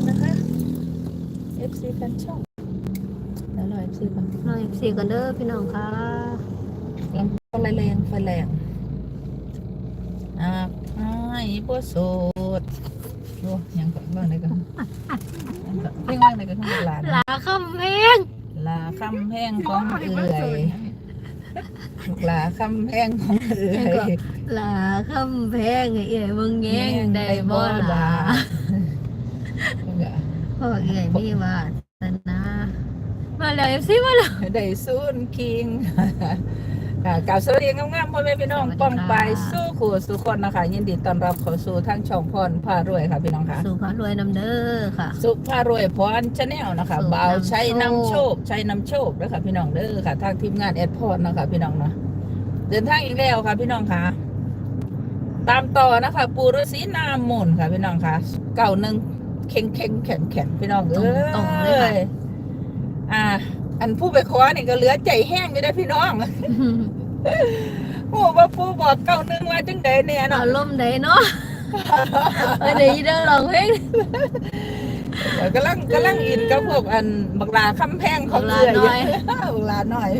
กันนะคะ FC กันช่องแล้วรอ FC ก่อนหน่อยสี่กันเด้อพี่น้องค่ะลำโพงแรงๆไฟแรงอ่าไอ้บัวโสดโอ้ยังก่อนบ้างเลยกันยังก่อนเพ่งบ้างเลยกันทั้งหลานลาคำแพงลาคำแพงของเอื่อยลาคำแพงของเอื่อยลาคำแพงไอ้เอ๋ยมึงแย่งได้บ่ลา พ่อเอ๋ยมีวาสนา มาแล้วเอฟซีมาแล้วได้ซูนคิงค่ะกล่าวสวัสดีงามๆพ่อแม่พี่น้องป้องไปสู้ขู่สู้คนนะคะยินดีต้อนรับเข้าสู่ทางช่องพรพารวยค่ะพี่น้องค่ะสู่พระรวยนำเด้อค่ะ สุภารวยพรชาแนลนะคะสุขบ่าวใช้นำนำโชโชคคใช้นำโชคแล้วค่ะพี่น้องเด้อค่ะทางทีมงานแอดพรนะคะพี่น้องเนาะเดินทางอีกแล้วค่ะพี่น้องค่ะ ตามต่อนะคะ ปูฤาษีนามนต์ค่ะพี่น้องค่ะเก่าหนึ่ง เข่งเข่งแข็งแข็งพี่น้องเอ้ตรงๆเลยยอ่า อันผู้ไปขอนี่ก็เหลือใจแห้งอยู่ได้อพี่น้องโอ้ว่าผู้บอกเก่าหนึ่งว่าจังใดเนี่ยเอาเนาะลมได้เนาะเออเดี๋ยวอีเด้อลองเพลงเดี๋ยวกำลังกำลังอินกับพวกอันบักลาคำแพงของบักลาเรือน้อยบักลาหน่อย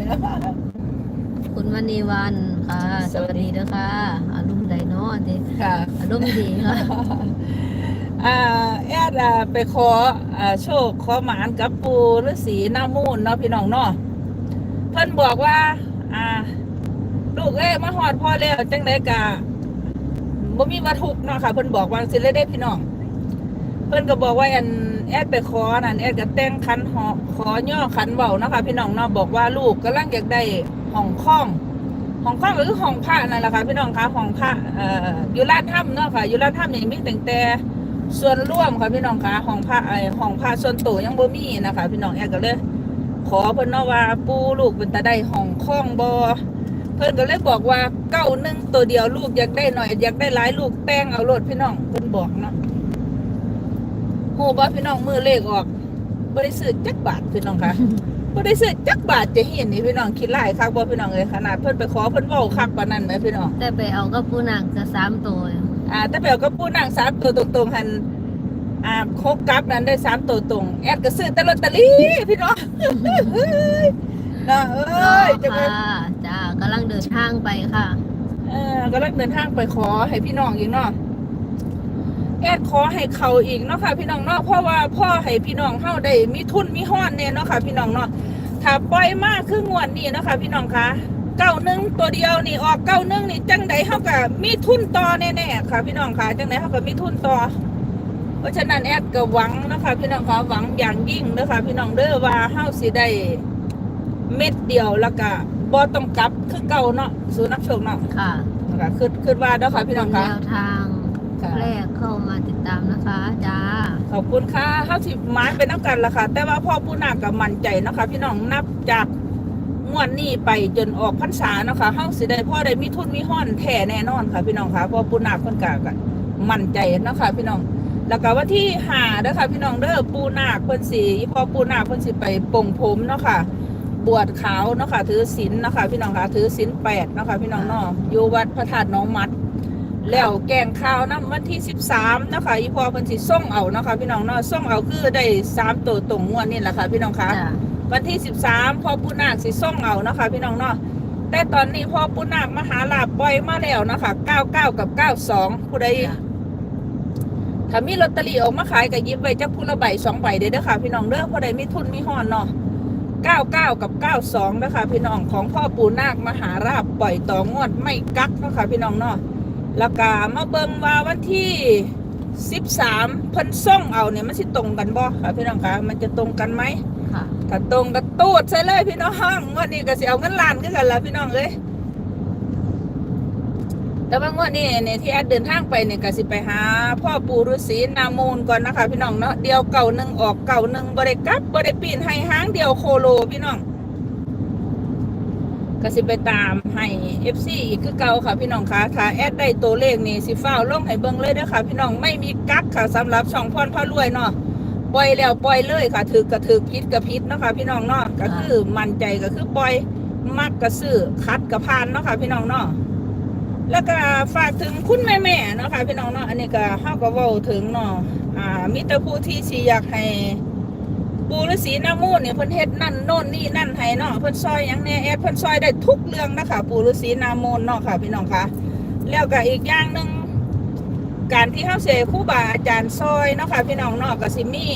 คุณมณีวันค่ะ สวัสดีเด้อค่ะอารมณ์ไดเนาะดิค่ะอารมณ์ดีค่ะ อ่าแอดอ่าไปขออ่าโชคขอหมานกับปูฤาษีหน้ามูนเนาะพี่น้องเนาะเพิ่นบอกว่า อ่า ลูกเอ้ยมาหอดพ่อแล้วจังไดกะบ่มีวัตถุเนาะค่ะเพิ่นบอกว่าสิเลยได้พี่น้อง เพิ่นก็บอกว่าอันแอดไปขอนั่นแอดก็แต่งคันหอขอย่อขันเบาเนาะค่ะพี่น้องเนาะบอกว่าลูกกำลังอยากได้ห้องข้องห้องข้องหรือห้องพระนั่นแหละค่ะพี่น้องคะห้องพระเอ่ออยู่ร้านถ้ำเนาะค่ะอยู่ร้านถ้ำนี่มีแต่งแต่ ส่วนร่วมค่ะพี่น้องคะห้องพระไอห้องพระส่วนตัวยังบ่มีนะคะ พี่น้องแอดก็เลย ขอเพิ่นเนาะว่าปูลูกเป็นตาได้ห้องข้องบ่เพิ่นก็เลยบอกว่าเก้าหนึ่งตัวเดียวลูกอยากได้หน่อยอยากได้หลายลูกแต่งเอารถพี่น้องเพิ่นบอกเนาะโหบ่พี่น้องมือเลขออกบ่ได้ซื้อจักบาทพี่น้องคะบ่ได้ซื้อจักบาทจะเห็นนี่พี่น้องคิดหลายคักบ่พี่น้องเอ้ยขนาดเพิ่นไปขอเพิ่นเว้าคักปานนั้นไหมพี่น้องแต่ไปเอากับผู้นางจะสามตัว อ่าแต่เปลก็ปูนางสามตัวตรงๆหันอ่าโคกกลับนั้นได้สามตัวตรง แอดก็ซื้อแต่ลอตเตอรี่พี่น้องเฮ้ยนะเอ้ยจะไปค่ะจ้ากำลังเดินทางไปค่ะ เออก็เลยเดินทางไปขอให้พี่น้องอีกเนาะแอดขอให้เขาอีกเนาะค่ะ พี่น้องเนาะเพราะว่าพ่อให้พี่น้องเฮาได้มีทุนมีห้อนเนี่ยเนาะค่ะ พี่น้องเนาะถ้าปล่อยมากคืองวดนี้เนาะค่ะ พี่น้องคะ เก้าหนึ่งตัวเดียวนี่ออกเก้าหนึ่งนี่จังใดเฮาก็มีทุนต่อแน่ๆค่ะ พี่น้องค่ะจังใดเฮาก็มีทุนต่อ เพราะฉะนั้นแอดก็หวังนะคะพี่น้องคะหวังอย่างยิ่งนะคะพี่น้องเด้อว่าเฮาสิได้เม็ดเดียวแล้วก็บ่ต้องกลับคือเก่าเนาะสู่นักโชคเนาะค่ะค่ะคือคือว่าเด้อค่ะพี่น้องแนคะวทางค่ะแรกเข้ามาติดตามนะคะจ้าขอบคุณค่ะเฮาสิหมานเป็นน้ำกันละค่ะ แต่ว่าพ่อผู้นาคก็มั่นใจเนาะคะพี่น้องนับจาก งวดนี้ไปจนออกพรรษาเนาะค่ะเฮาสิได้พ่อได้มีทุนมีห้อนแท้แน่นอนค่ะพี่น้องค่ะพ่อผู้นาคนก็ก็มั่นใจเนาะค่ะพี่น้องแล้วก็วันที่หาเด้อค่ะพี่น้องเด้อปูนาคเพิ่นสิพ่อปูนาคเพิ่นสิไปปลงผมเนาะค่ะบวชขาวเนาะค่ะถือศีลเนาะค่ะพี่น้องค่ะถือศีลแปดเนาะค่ะพี่น้องเนาะอยู่วัดพระธาตุน้องมัดแล้วแกงข้าวน้ำวันที่สิบสามนะคะอีพอเพิ่นสิส่งเอานะคะพี่น้องเนาะส่งเอาคือได้สามตัวตรงงวดนี่แหละค่ะพี่น้องคะ วันที่สิบสามพ่อปุนาคสิส่งเอาเนาะค่ะพี่น้องเนาะแต่ตอนนี้พ่อปุนาคมหาลาบปล่อยมาแล้วนะคะเก้าเก้ากับเก้าสองผู้ใดจ้าถ้ามีลอตเตอรี่ออกมาขายก็หยิบไว้จักผู้ละใบสองใบเด้อเด้อค่ะ พี่น้องเด้อผู้ใดมีทุนมีห้อนเนาะเก้าเก้ากับเก้าสองนะคะพี่น้องของพ่อปู่นาคมหาราบปล่อยต่องวดไม่กักเนาะค่ะพี่น้องเนาะแล้วก็มาเบิ่งว่าวันที่สิบสามเพิ่นส่งเอาเนี่ยมันสิตรงกันบ่ค่ะพี่น้องคะมันจะตรงกันไหม ค่ะตรงก็ตูดใส่เลยพี่น้องงวันนี้ก็สิเอาเงินล้านคือกันละพี่น้องเอ้ยแต่ว่างวดนี้เนี่ยที่แอดเดินทางไปเนี่ยก็สิไปหา พ่อปู่ฤาษีนามูลก่อนนะคะ พี่น้องเนาะเดียวเก่าหนึ่งออกเก่าหนึ่งบริกับบริปีนให้ห้างเดียวโคโลพี่น้องก็สิไปตามให้ FC อีกคือเก่าค่ะพี่น้องคะถ้าแอดได้ตัวเลขนี่สิฟ้าวลงให้เบิ่งเลยเด้อค่ะพี่น้องไม่มีกักค่ะสำหรับช่องพรพ่อรวยเนาะ ปล่อยแล้วปล่อยเลยค่ะถือกระถือพิษกระพิษเนาะค่ะพี่น้องเนาะก็คือมั่นใจก็คือปล่อยมักกระซื้อคัดกระพานเนาะค่ะพี่น้องเนาะแล้วก็ฝากถึงคุณแม่แม่ๆเนาะค่ะพี่น้องเนาะอันนี้ก็เฮาก็เว้าถึงเนาะอ่ามีแต่ผู้ที่สิอยากให้ปูฤาษีนามูนเนี่ยเพิ่นเฮ็ดนั่นโน่นนี่นั่นให้เนาะเพิ่นซอยหยังแหน่แอดเพิ่นซอยได้ทุกเรื่องนะคะปูฤาษีนามูนเนาะค่ะพี่น้องค่ะแล้วก็อีกอย่างหนึง การที่เฮาเสครูบาอาจารย์ซอยเนาะค่ะพี่น้องเนาะก็สิมี่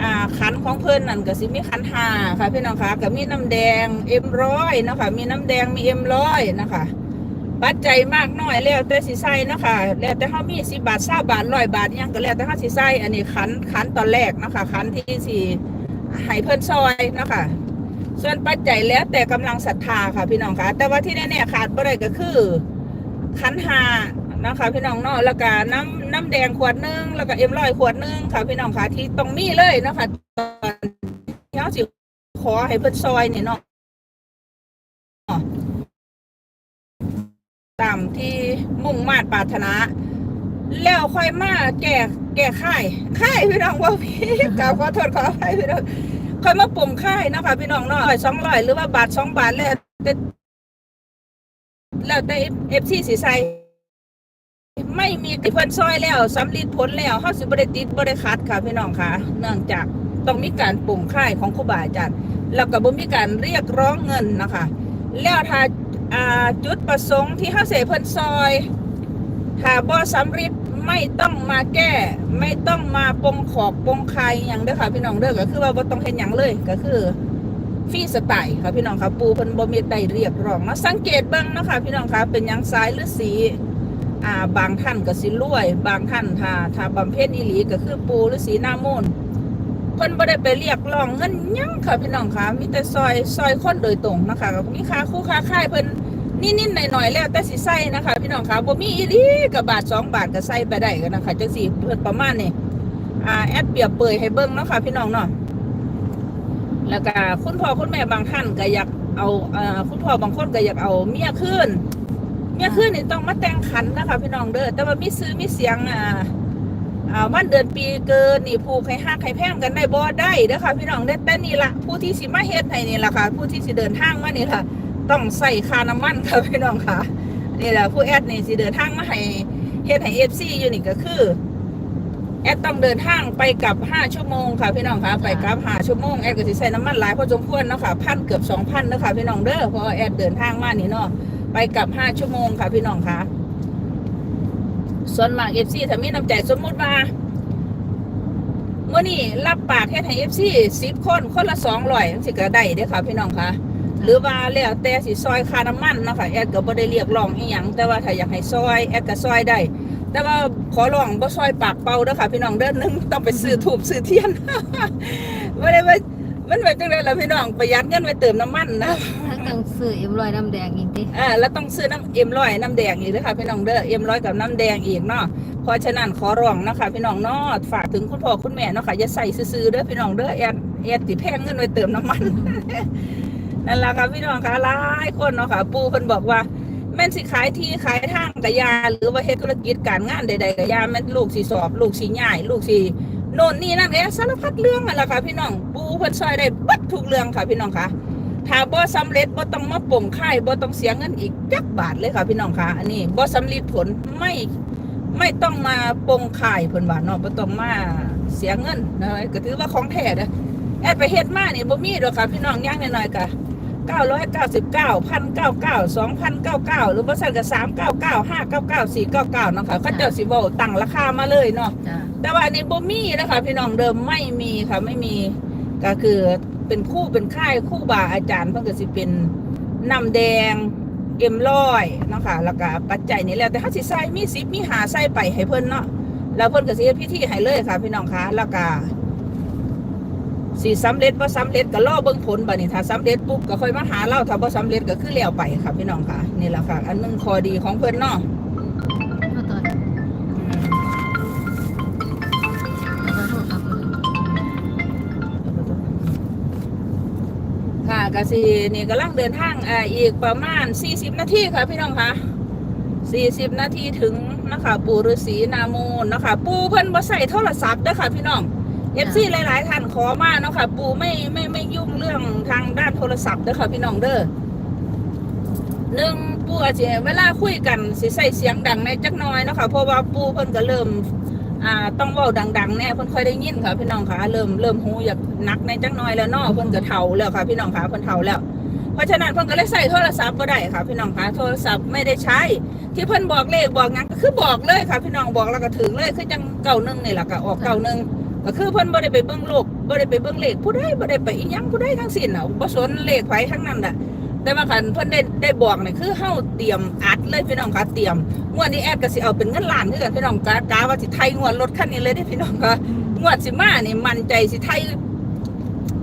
อ่าขันของเพิ่อนนั่นก็สิมี่ขันหาค่ะพี่น้องค่ะก็มีน้ำแดงเอ็มร้อยเนาะค่ะมีน้ำแดงมีเอ็มร้อยนะคะปัจจัยมากน้อยแล้วแต่สิใส่นะคะแล้วแต่เขามีสิบาท20บาทร้อยบาทยังก็แล้วแต่เขาสิใส่อันนี้ขันขันตอนแรกนะคะขันที่สิให้เพิ่อนซอยนะคะส่วนปัจจัยแล้วแต่กำลังศรัทธาค่ะพี่น้องค่ะ แต่ว่าที่แน่ๆขาดบ่ได้ก็คือขันหา นะคะพี่น้องเนาะแล้วก็น้ำน้ำแดงขวดหนึงแล้วก็เอ็มร้อยขวดหนึงค่ะพี่น้องค่ะที่ต้องมีเลยนะคะตอนที่เขาสิขอให้เพิ่นซอยนี่เนาะตามที่มุ่งมาดปรารถนา แล้วค่อยมาแก้แก้ค่ายค่ายพี่น้องว่าพี่กล่าวขอโทษขออภัยพี่น้องค่อยมาปุ่มค่ายนะคะพี่น้องเนาะร้อยสองร้อยหรือว่าบาทสองบาทแล้วแต่แล้วแต่เอฟซีสีใส ไม่มีเพิ่นซอยแล้วสำลิดผลแล้วเฮาสิบ่ได้ติดบ่ได้ขัดค่ะพี่น้องค่ะ เนื่องจากต้องมีการปุ่มค่ายของครูบาอาจารย์แล้วก็บ่มีการเรียกร้องเงินนะคะ แล้วถ้าจุดประสงค์ที่เขาเสเพิ่นซอยถ้าบ่สำเร็จไม่ต้องมาแก้ ไม่ต้องมาปงขอบปงคายอย่างเด้อค่ะพี่น้องเด้อก็คือว่าบ่ต้องเห็นหยังเลยก็คือฟรีสไตล์ค่ะพี่น้องค่ะปูเพิ่นบ่มีได้เรียกร้องมาสังเกตเบิ่งนะคะพี่น้องค่ะเป็นหยังซ้ายหรือสี อ่าบางท่านก็สิรวย บางท่านถ้าถ้าบำเพ็ญอีหลีก็คือปูหรือสีหน้ามูลเพิ่นบ่ได้ไปเรียกร้องเงินยังค่ะพี่น้องค่ะมีแต่ซอยซอยคนโดยตรงนะคะก็มีค่าคู่ค่าค่ายเพิ่นนิดๆหน่อยๆแล้วแต่สิใส่นะคะ พี่น้องคะบ่มีอีหลีกับบาทสองบาทก็ใส่ไปได้กันนะคะจังสี่เพิ่นประมาณนี้อ่าแอดเปรียบเปยให้เบิ่งเนาะค่ะพี่น้องเนาะแล้วก็คุณพ่อคุณแม่บางท่านก็อยากเอาอ่าคุณพ่อบางคนก็อยากเอาเมียขึ้น เมียขึ้นนี่ต้องมาแต่งขันนะคะพี่น้องเด้อแต่ว่ามีซื้อมีเสียงอ่าอ่าวันเดือนปีเกินนี่ผูกให้ฮักให้แพงกันได้บ่ได้เด้อค่ะพี่น้องเด้อแต่นี่ล่ะผู้ที่สิมาเฮ็ดให้นี่ล่ะค่ะ ผู้ที่สิเดินทางมานี่ล่ะ ต้องใส่ค่าน้ำมันค่ะพี่น้องค่ะนี่แหละผู้แอดนี่สิเดินทางมาให้เฮ็ดให้เอฟซีอยู่นี่ก็คือแอดต้องเดินทางไปกลับห้าชั่วโมงค่ะพี่น้องค่ะไปกลับห้าชั่วโมงแอดก็สิใส่น้ำมันหลายพอสมควรเนาะค่ะพันเกือบสองพันนะคะพี่น้องเด้อเพราะว่าแอดเดินทางมานี่เนาะ ไปกลับห้าชั่วโมงค่ะพี่น้องค่ะ ส่วนมากเอฟซีถ้ามีน้ำใจสมมุติว่าเมื่อนี้รับปากเฮ็ดให้เอฟซีสิบคนคนละสองร้อยสิก็ได้เด้อค่ะพี่น้องค่ะ หรือว่าแล้วแต่สิซอยค่าน้ำมันนะค่ะแอดก็บ่ได้เรียกร้องอีหยังแต่ว่าถ้าอยากให้ซอยแอดก็ซอยได้ แต่ว่าขอร้องบ่ซอยปากเป่าเด้อค่ะพี่น้องเด้อหนึงต้องไปซื้อถูบซื้อเทียนบ่ได้ว่ามันไปจังได๋ล่ะพี่น้องประหยัดเงินไปเติมน้ำมันนะ ต้องซื้อเอ็มรอยน้ำแดงอีกติอ่าแล้วต้องซื้อน้ำเอ็มร้อยน้ำแดงอีกด้วยค่ะพี่น้องเด้อเอ็มร้อยกับน้ำแดงอีกเนาะเพราะฉะนั้นขอร้องนะคะพี่น้องเนาะฝากถึงคุณพ่อคุณแม่เนาะค่ะอย่าใส่ซื้อเด้อพี่น้องเด้อแอดแอดติแพงเงินไปเติมน้ำมันนั่นแหละค่ะพี่น้องค่ะหลายคนเนาะค่ะ ปูเพิ่นบอกว่าแม่นสิขายที่ขายทางกะยา หรือว่าเฮ็ดธุรกิจการงานใดๆกะยาแม่นลูกสิสอบ ลูกสิย้ายลูกสิโน่นนี่นั่นแหละสารพัดเรื่องนั่นแหละค่ะพี่น้องปูเพิ่นซอยได้บัดทุกเรื่องค่ะพี่น้องค่ะ ถ้าบ่สำเร็จบ่ต้องมาป่งค่ายบ่ต้องเสียเงินอีกจักบาทเลยค่ะพี่น้องค่ะ อันนี้บ่สำเร็จผลไม่ไม่ต้องมาปงค่ายเพิ่นว่าเนาะบ่ต้องมาเสียเงินนะก็ถือว่าของแท้เด้อแอดไปเฮ็ดมานี่บ่มีดอกค่ะพี่น้องอย่างน้อยๆก็999 1,099 2,099 หรือบ่ซั่นก็399 599 499เนาะค่ะเขาเจ้าสิเว้าตั้งราคามาเลยเนาะจ้ะแต่ว่าอันนี้บ่มีนะคะพี่น้องเดิมไม่มีค่ะไม่มีก็คือ เป็นคู่เป็นค่ายคู่บาอาจารย์เพิ่นก็สิเป็นน้ำแดงเอ็มร้อยเนาะค่ะแล้วก็ปัจจัยนี้แล้วแต่ถ้าสิใส่มีสิบมีหาใส่ไปให้เพิ่นเนาะแล้วเพิ่นก็สิพิธีให้เลยค่ะ พี่น้องคะแล้วก็สิสำเร็จบ่สำเร็จก็รอเบิ่งผลบัดนี้ถ้าสำเร็จปุ๊บก็ค่อยมาหาเราถ้าบ่สำเร็จก็คือแล้วไปค่ะพี่น้องค่ะนี่แหละค่ะ อันหนึงข้อดีของเพิ่นเนาะ ค่ะกสินี่กำลังเดินทางอ่าอีกประมาณ 40 นาทีค่ะพี่น้องคะ40 นาทีถึงนะคะปูฤาษีนามูลนะคะ ปูเพิ่นบ่ใส่โทรศัพท์เด้อค่ะพี่น้องเอฟซีหลาย ๆ ท่านขอมาเนาะค่ะ ปูไม่ไม่ไม่ยุ่งเรื่องทางด้านโทรศัพท์เด้อค่ะพี่น้องเด้อหนึ่งปูอาจจะเวลาคุยกันสิใส่เสียงดังในจักหน้อยเนาะค่ะเพราะว่าปูเพิ่นก็เริ่ม อ่าต้องเว้าดังๆแน่เพิ่นค่อยได้ยินค่ะ พี่น้องค่ะเริ่มเริ่มหูอยากนักในจักหน้อยแล้วเนาะเพิ่นก็เฒ่าแล้วค่ะ พี่น้องค่ะเพิ่นเฒ่าแล้ว เพราะฉะนั้นเพิ่นก็เลยใส่โทรศัพท์บ่ได้ค่ะ พี่น้องค่ะโทรศัพท์ไม่ได้ใช้ ที่เพิ่นบอกเลขบอกหยังก็คือบอกเลยค่ะ พี่น้องบอกแล้วก็ถึงเลยคือจังเก่าหนึงนี่แหละก็ออกเก่าหนึงก็คือเพิ่นบ่ได้ไปเบิ่งโลกบ่ได้ไปเบิ่งเลขผู้ใดบ่ได้ไปอีหยังผู้ใดทั้งสิ้นน่ะบ่สนเลขไผทั้งนั้นน่ะ แต่ว่าคันเพิ่นได้ได้บอกนี่คือเฮาเตรียมอัดเลยพี่น้องค่ะเตรียมงวดนี้แอดก็สิเอาเป็นเงินล้านคือกันพี่น้องกากาว่าสิไทยงวดรถคันนี้เลยเด้พี่น้องค่ะงวดสิมานี่มั่นใจสิไทย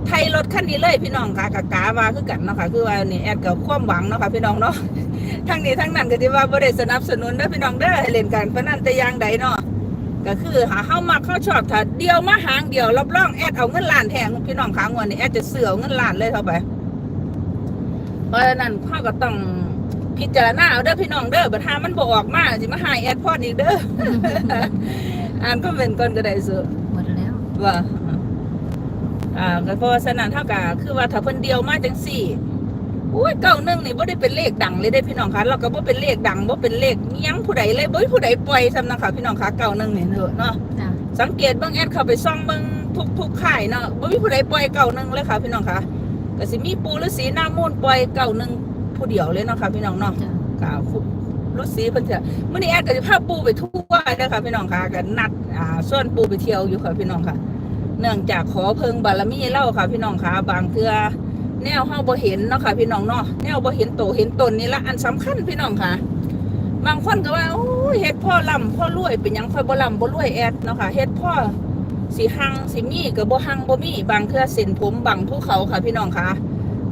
ไทยรถคันนี้เลยพี่น้องค่ะกากาว่าคือกันเนาะค่ะคือว่านี่แอดก็ความหวังเนาะค่ะพี่น้องเนาะทั้งนี้ทั้งนั้นก็ที่ว่าบ่ได้สนับสนุนเด้อพี่น้องเด้อให้เล่นการพนันแต่อย่างใดเนาะก็คือหาเฮามักเข้าชอบถ้าเดียวมาหางเดียวรับรองแอดเอาเงินล้านแทงพี่น้องค้างวันนี้แอดจะเสือเอาเงินล้านเลยเท่าไป ราะฉะนั้นพ่อก็ต้องพิจารณาเอาเด้อพี่น้องเด้อบัดหามันบ่ออกมาสิมาหายแอดพอดอีกเด้อ อ่านก็เป็นก่อนก็ได้ซื้อหมดแล้วว่าอ่าก็เพราะว่าฉะนั้นเท่ากับคือว่าถ้าเพิ่นเดียวมาจังสี่อุ้ยเก้าหนึ่งนี่บ่ได้เป็นเลขดังเลยได้พี่น้องคะเราก็บ่เป็นเลขดังบ่เป็นเลขอิหยังผู้ใดเลยบ่มีผู้ใดปล่อยซ้ำนะคะพี่น้องคะเก้าหนึ่งนี่เนอะเนาะจ้ะสังเกตเบิ่งแอดเข้าไปซ่องเบิ่งทุกทุกค่ายเนาะบ่มีผู้ใดปล่อยเก้าหนึ่งเลยค่ะพี่น้องคะ ก็สิมีปูฤาษีหน้ามูลปล่อยเก้าหนึ่งผู้เดียวเลยเนาะค่ะพี่น้องเนาะจ้ะกาวรถสีเพิ่นจะมื้อนี้แอดก็สิพาปูไปทั่วเด้อค่ะพี่น้องค่ะก็นัดอ่าส่วนปูไปเที่ยวอยู่ค่ะพี่น้องค่ะ เนื่องจากขอเพิงบารมีเล่าค่ะ พี่น้องค่ะ บางเทื่อแนวเฮาบ่เห็นเนาะค่ะ พี่น้องเนาะแนวบ่เห็นโตเห็นตนนี่ละอันสำคัญพี่น้องค่ะ บางคนก็ว่าโอ้ยเฮ็ดพ่อล่ำพ่อรวยเป็นหยังค่อยบ่ล่ำบ่รวยแอดเนาะค่ะเฮ็ดพ่อ สิหังสิมีก็บ่หังบ่มีบางเทื่อเส้นผมบังภูเขาค่ะพี่น้องค่ะ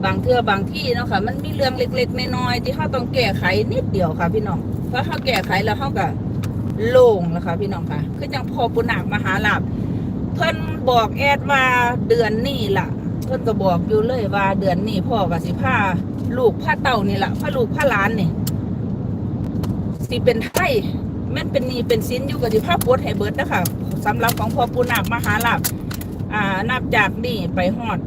บางเทื่อบางที่เนาะค่ะ มันมีเรื่องเล็กๆน้อยๆที่เราต้องแก้ไขนิดเดียวค่ะ พี่น้องเพราะเราแก้ไขแล้วเราก็โล่งแล้วค่ะพี่น้องค่ะ คือจังพอปุณากมหาลาภเพิ่นบอกแอดว่าเดือนนี้ล่ะ เพิ่นก็บอกอยู่เลยว่าเดือนนี้พ่อก็สิพาลูกพาเต่านี่ล่ะพาลูกพาหลานนี่สิเป็นไทยแม่นเป็นนี่เป็นสินอยู่กับสิพาปวดให้เบิดนะคะ สำหรับของพ่อปุณากมหาลาภอ่านับจากนี่ไปฮอด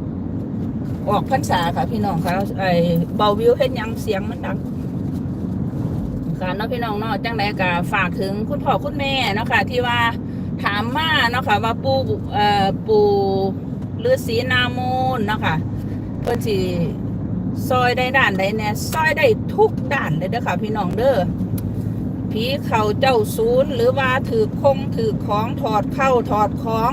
ออกพรรษาค่ะพี่น้องค่ะไอ้เบาวิวเฮ็ดหยังเสียงมันดังค่ะเนาะพี่น้องเนาะจังไดก็ฝากถึงคุณพ่อคุณแม่เนาะค่ะที่ว่าถามมาเนาะค่ะว่าปู่เอ่อปู่ฤาษีนามูลเนาะค่ะเพิ่นสิซอยได้ด้านใดแน่ซอยได้ทุกด้านเลยเด้อค่ะพี่น้องเด้อ ผีเขาเจ้าศูนย์ หรือว่าถือคงถือของถอดเข้าถอดของ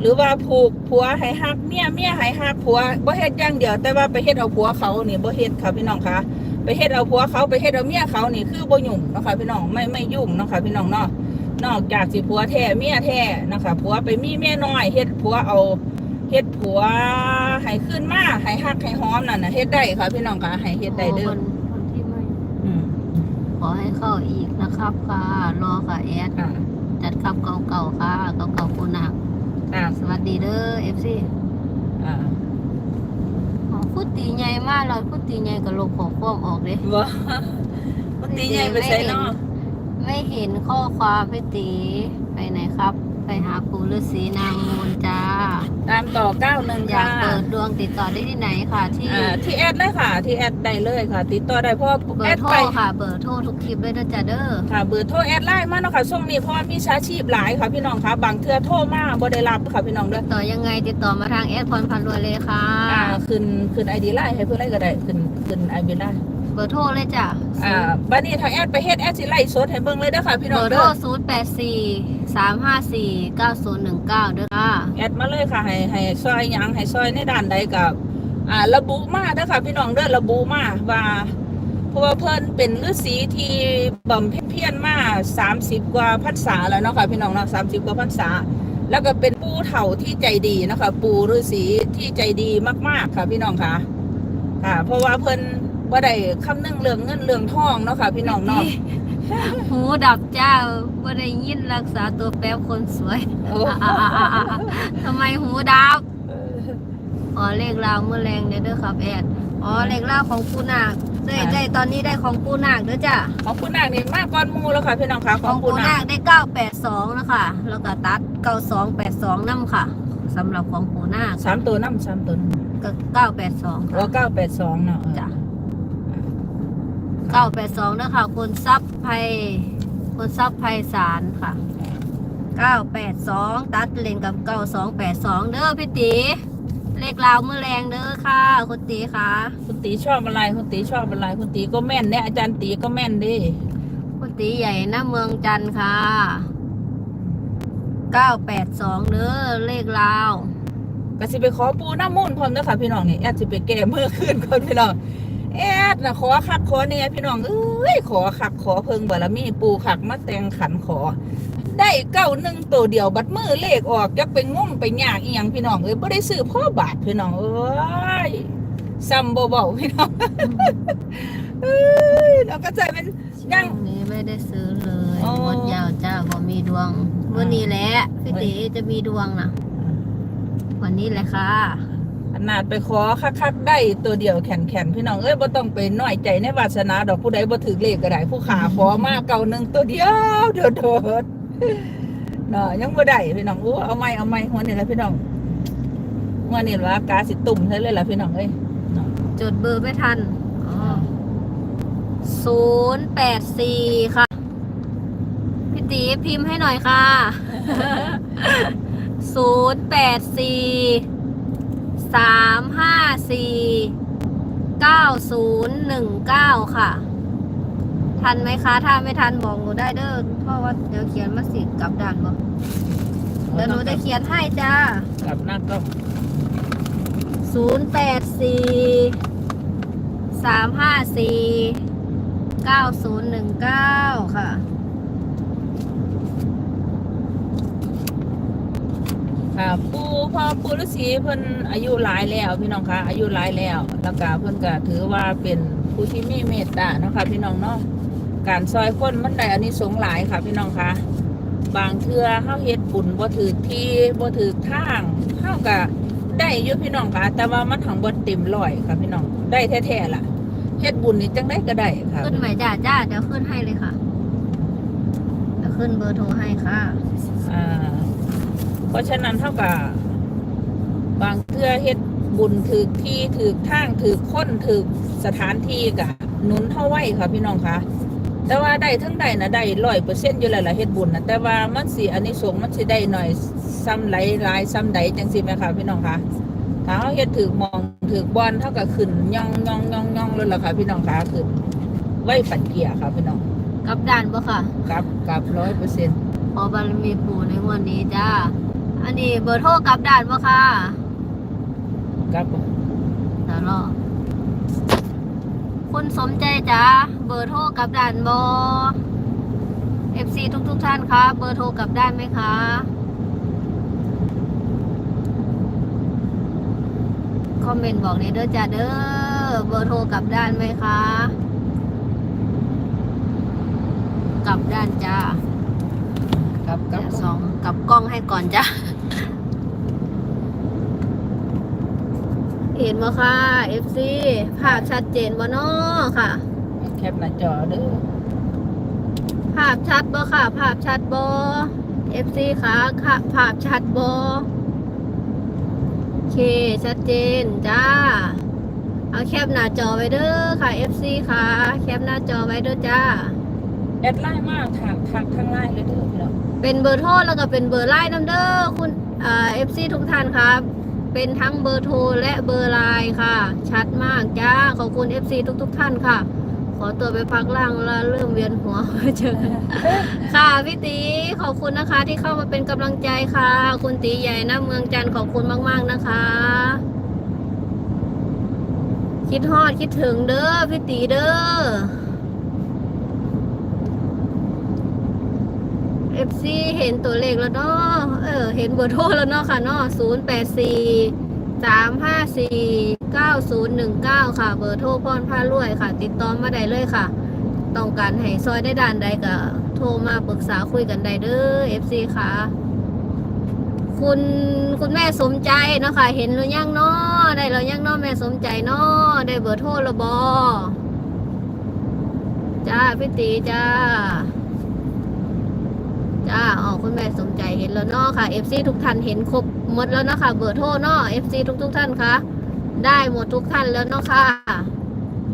หรือว่าผูกผัวให้ฮักเมียเมียให้ฮักผัวบ่เฮ็ดอย่างเดียว แต่ว่าไปเฮ็ดเอาผัวเขานี่บ่เฮ็ดค่ะพี่น้องคะไปเฮ็ดเอาผัวเขาไปเฮ็ดเอาเมียเขานี่คือบ่ยุ่งเนาะค่ะพี่น้องไม่ไม่ยุ่งเนาะค่ะพี่น้องเนาะนอกจากสิผัวแท้เมียแท้นะคะผัวไปมีเมียน้อยเฮ็ดผัวเอาเฮ็ดผัวให้ขึ้นมาให้ฮักให้หอมนั่นน่ะเฮ็ดได้ค่ะพี่น้องคะให้เฮ็ดได้เด้อ คนคนที่ไม่ อืม ขอ ให้เข้าอีกนะครับค่ะ รอค่ะแอดอ่าจัดครับเก่าๆค่ะ เก่าๆปูหนักอ่าสวัสดีเด้อเอฟซีอ่าอ๋อพูดตีใหญ่มากเลยพูดตีใหญ่กับลบของความออกเลยบ่บ่ตีใหญ่ไปใส่เนาะไม่เห็นข้อความพี่ตีไปไหนครับ ไปหาปู่ฤาษีนางมูลจ้า ตามต่อ91อยากค่ะเปิดดวงติดต่อได้ที่ไหนค่ะที่ อ่าที่แอดเลยค่ะ ที่แอดได้เลยค่ะ ติดต่อได้เพราะว่าเบอแอดร์โทรไปค่ะ เบอร์โทรทุกคลิปเลยนะจ๊ะเด้อ ค่ะเบอร์โทรแอดไลน์มาเนาะค่ะช่วงนี้เพราะว่ามีชาชีพหลายค่ะพี่น้องค่ะบางเทื่อโทรมาบ่ได้รับค่ะพี่น้องเด้อ ต่อยังไงติดต่อมาทางแอดพรพันรวยเลยค่ะ อ่าขึ้นขึ้นไอดีไลน์ให้เพื่อนไล่ก็ได้ขึ้นขึ้นไอดีไลน์ เบอร์โทรเลยจ้ะอ่าบัดนี้ทางแอดไปเฮ็ดแอดสิไล่สดให้เบิ่งเลยเด้อค่ะพี่น้เบองอร์โทเด้รอศูนย์แปดสี่สามห้าสี่เก้าศูนย์หนึ่งเก้าเด้อค่ะแอดมาเลยค่ะให้ให้ซอยหยังให้ซอยในด้านใดกับอ่าระบุมาเด้อค่ะพี่น้องเด้อระบุมาว่าเพราะว่าเพิ่นเป็นฤาษีที่บำเพ็ญเพียรมา30กว่าพรรษาแล้วเนาะค่ะพี่น้องเนาะ30กว่าพรรษาแล้วก็เป็นปู่เฒ่าที่ใจดีเนาะคะ ปู่ฤาษีที่ใจดีมากๆค่ะพี่น้องค่ะค่ะ เพราะว่าเพิ่น บ่ได้คำนึงเรื่องเงินเรื่องทองเนาะค่ะ พี่น้องเนาะหูดับเจ้าบ่ได้ยินรักษาตัวแป๊บคนสวยโอ้อะอะอะอะอะทำไมหูดับอ๋อเลขราวเมื่อแรงเด้อเด้อครับ แอดอ๋อเลขราวของปูนาคได้ได้ตอนนี้ได้ของปูนาคเด้อจ้ะของคุณนางนี่มากก่อนหมูแล้วค่ะพี่น้องค่ะขขอองงคุปูณนานาคงได้982นะคะแล้วก็ตัด9282นํค่ะสำหรับของปูนาคสามตัวน้ำสามตัวน้ก็982ำค่ะว่าเก้าแปดสองเนาะจ้ะเก้าแปดสองนะคะคนซับไพคนซับไพสารค่ะเก้าแปดสองตัดเลนกับเก้าสองแปดสองเด้อพี่ตีเลขลาวมือแรงเด้อค่ะ คุณตีค่ะ คุณตีชอบอะไร คุณตีชอบอะไร คุณตีก็แม่นเนี่ยอาจารย์ตีก็แม่นดิ คุณตีใหญ่หน้าเมืองจันทร์ค่ะเก้าแปดสองเด้อเลขลาวก็สิไปขอปูน้ำมูลพร้อมเด้อค่ะพี่น้องนี่แอดสิไปแก้มือขึ้นก่อนพี่น้อง แอดนะขอคักขอเนี่ยพี่น้องเอ้ยขอคักขอเพิงบารมีปูคักมาแต่งขันขอ ได้เก้าหนึ่งตัวเดียวบัดมือเลขออกจะไปงุ่มไปยากอีหยังพี่น้องเอ้ยบ่ได้ซื้อพ่อบาทพี่น้องเอ้ยซ้ำบ่เบาพี่น้องเอ้ยเราก็ใจเป็นยังช่วนี้ไม่ได้ซื้อเลยอ๋อหมดยาวจ้าบ่มีดวงวันนี้แหละพี่ตีจะมีดวงนะวันนี้แหละค่ะ ขนาดไปขอคักๆได้ตัวเดียวแข็งๆพี่น้องเอ้ยบ่ต้องไปน้อยใจในวาสนาดอกผู้ใดบ่ถือเลขก็ได้ผู้ขาขอมาเก่าหนึ่งตัวเดียวเดือดเดือดเนาะยังบ่ได้พี่น้องอู้เอาไม่เอาไม่หัวนี่แหละพี่น้องหัวนี่ว่ากาสิตุ่มใช่เลยล่ะพี่น้องเอ้ยจดเบอร์ไม่ทันศูนย์แปดสี่ค่ะ พี่ตีพิมพ์ให้หน่อยค่ะศูนย์แปดสี่ สามห้าสี่เก้าศูนย์หนึ่งเก้าค่ะ ทันไหมคะ ถ้าไม่ทันบอกหนูได้เด้อเพราะว่าเดี๋ยวเขียนมาสิกลับด่านบอกเดี๋ยวหนูจะเขียนให้จ้า กลับหน้ากล้องศูนย์แปดสี่สามห้าสี่เก้าศูนย์หนึ่งเก้าค่ะ ค่ะปูพอปูฤาษีเพิ่นอายุหลายแล้วพี่น้องคะอายุหลายแล้วแล้วก็เพิ่นก็ถือว่าเป็นผู้ที่มีเมตตาเนาะค่ะพี่น้องเนาะการซอยคนมันได้อานิสงส์หลายค่ะพี่น้องคะบางเทื่อเฮาเฮ็ดบุญบ่ถือที่บ่ถือทางเฮาก็ได้อยู่พี่น้องค่ะ แต่ว่ามันถังบ่เต็มร้อยค่ะพี่น้องได้แท้ๆล่ะเฮ็ดบุญนี่จังได๋ก็ได้ค่ะขึ้นไหมจ้าจ้าเดี๋ยวขึ้นให้เลยค่ะเดี๋ยวขึ้นเบอร์โทรให้ค่ะอ่าเพ ราะฉะนั้นเท่ากับบางเทื่อเฮ็ดบุญถือที่ถือทางถือค้นถือสถานที่กะหนุนเท่าไว้ค่ะพี่น้องคะแต่ว่าได้ทั้งได้นะได้ร้อยเปอร์เซ็นต์อยู่แล้วล่ะเฮ็ดบุญนะแต่ว่ามันสิอันนี้สงส์มันสิได้หน่อยซ้ำไหลหลายซ้ำใดจังสิไหมคะพี่น้องคะถ้าเขาเฮ็ดถือมองถือบอลเท่ากับขึ้นย่องย่องย่องย่องเลยล่ะค่ะพี่น้องคะขึ้นไว้ปันเกียร์ค่ะพี่น้องกลับด่านบ่ค่ะกับกับร้อยเปอร์เซ็นต์ขอบารมีปู่ในวันนี้จ้า อันนี้เบอร์โทรกลับด่านบ่ค่ะกับเดี๋ยวรอคุณสมใจจ้าเบอร์โทรกลับด่านบอ FC ทุกทุกๆท่านคะเบอร์โทรกลับด้านไหมคะ คอมเมนต์บอกในอยเด้อจ้าเด้อเบอร์โทรกลับด้านไหมคะ กลับด้านจ้ากับกับเดี๋ยวสองกลับกล้องให้ก่อนจ้า เห็นไหมคะ FC ภาพชัดเจนบ่เนาะค่ะ แคปหน้าจอเด้อภาพชัดบ่ค่ะ ภาพชัดบ่ FC ค่ะค่ะ ภาพชัดบ่โอเคชัดเจนจ้า เอาแคปหน้าจอไว้เด้อค่ะ FC ค่ะ แคปหน้าจอไว้เด้อจ้า แอดไลน์มากทางทางทางไลน์เลยเด้อพี่น้องเป็นเบอร์โทรแล้วก็เป็นเบอร์ไลน์น้ำเด้อคุณอ่า FC ทุกท่านครับ เป็นทั้งเบอร์โทรและเบอร์ไลน์ค่ะ ชัดมากจ้า ขอบคุณ FC ทุกๆท่านค่ะ ขอตัวไปพักล่างแล้วเริ่มเวียนหัวเจอกันค่ะพี่ตีขอบคุณนะคะที่เข้ามาเป็นกำลังใจค่ะ คุณตีใหญ่นะเมืองจันทร์ขอบคุณมาก ๆนะคะ คิดฮอดคิดถึงเด้อพี่ตีเด้อ เอฟ ซีเห็นตัวเลขแล้วเนาะเออ เห็นเบอร์โทรแล้วเนาะค่ะเนาะศูนย์แปดสี่สามห้าสี่เก้าศูนย์หนึ่งเก้าค่ะ เบอร์โทรพรผ้ารวยค่ะ ติดต่อมาได้เลยค่ะ ต้องการให้ซอยได้ด่านใดก็โทรมาปรึกษาคุยกันได้เด้อเอฟซีค่ะ คุณคุณแม่สมใจเนาะค่ะ เห็นหรือยังเนาะได้หรือยังเนาะแม่สมใจเนาะได้เบอร์โทรและบอจ้าพี่ตีจ้า จ้าอ๋อคุณแม่สมใจเห็นแล้วเนาะค่ะ FC ทุกท่านเห็นครบหมดแล้วเนาะค่ะ เบอร์โทรเนาะ FC ทุกทุกๆท่านคะได้หมดทุกท่านแล้วเนาะค่ะค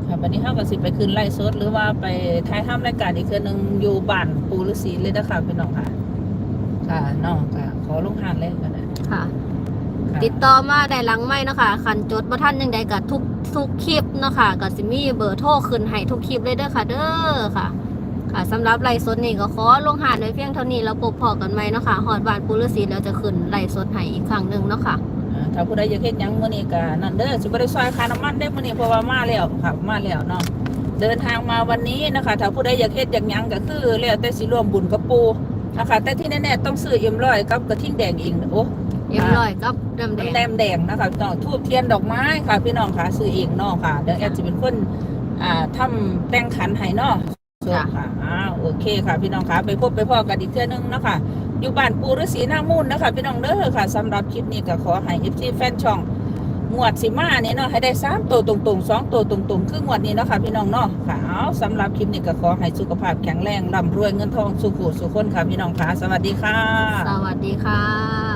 ค่ะวันนี้เฮาก็สิไปขึ้นไล่สดหรือว่าไปถ่ายทำรายการอีกเทื่อนึงอยู่บ้านปูฤาษีเลยนะคะพี่น้องค่ะ ค่ะน้องค่ะ ขอลงหานเลยกันนะค่ะค่ะติดต่อมาได้หลังไม่เนาะคะคันจดบ่ท่านยังใดกับทุกทุกคลิปเนาะค่ะก็สิมีเบอร์โทรขึ้นให้ทุกคลิปเลยเด้อค่ะ เด้อค่ะ ค่ะสำหรับไลฟ์สดนี่ก็ขอลงหานไว้เพียงเท่านี้แล้วพบพอกันไหมเนาะค่ะฮอดบ้านปุรสีแล้วจะขึ้นไลฟ์สดให้อีกครั้งหนึ่งเนาะค่ะอ่าถ้าผู้ใดอยากเฮ็ดหยังมื้อนี้ก็นั่นเด้อสิบ่ได้ซอยค่าน้ำมันได้มื้อนี้เพราะว่ามาแล้วค่ะมาแล้วเนาะเดินทางมาวันนี้นะคะถ้าผู้ใดอยากเฮ็ดอยากหยังก็คือแล้วแต่สิร่วมบุญกับปูนะคะแต่ที่แน่ๆต้องซื้อเอ็มร้อยกับกระทิ่งแดงเองโอ้ เอ็มลอยกับน้ำแดง แดงแดงนะคะพี่น้องทูบเทียนดอกไม้ค่ะพี่น้องค่ะซื้อเองเนาะค่ะเดี๋ยวแอดจะเป็นคนอ่าทำแต่งขันให้เนาะ โชคค่ะอ่าโอเคค่ะ พี่น้องค่ะ ไปพบไปพ่อกันอีกเทื่อนึงนะค่ะอยู่บ้านปูฤาษีนามูลนะคะพี่น้องเด้อค่ะสำหรับคลิปนี้ก็ขอให้เอฟซีแฟนช่องงวดสิมาเนี่ยเนาะให้ได้สามตัวตรงๆสองตัวตรงๆคืองวดนี้เนาะค่ะพี่น้องเนาะค่ะเอาสำหรับคลิปนี้ก็ขอให้สุขภาพแข็งแรงร่ำรวยเงินทองสุขุสุขคนค่ะพี่น้องค่ะสวัสดีค่ะ สวัสดีค่ะ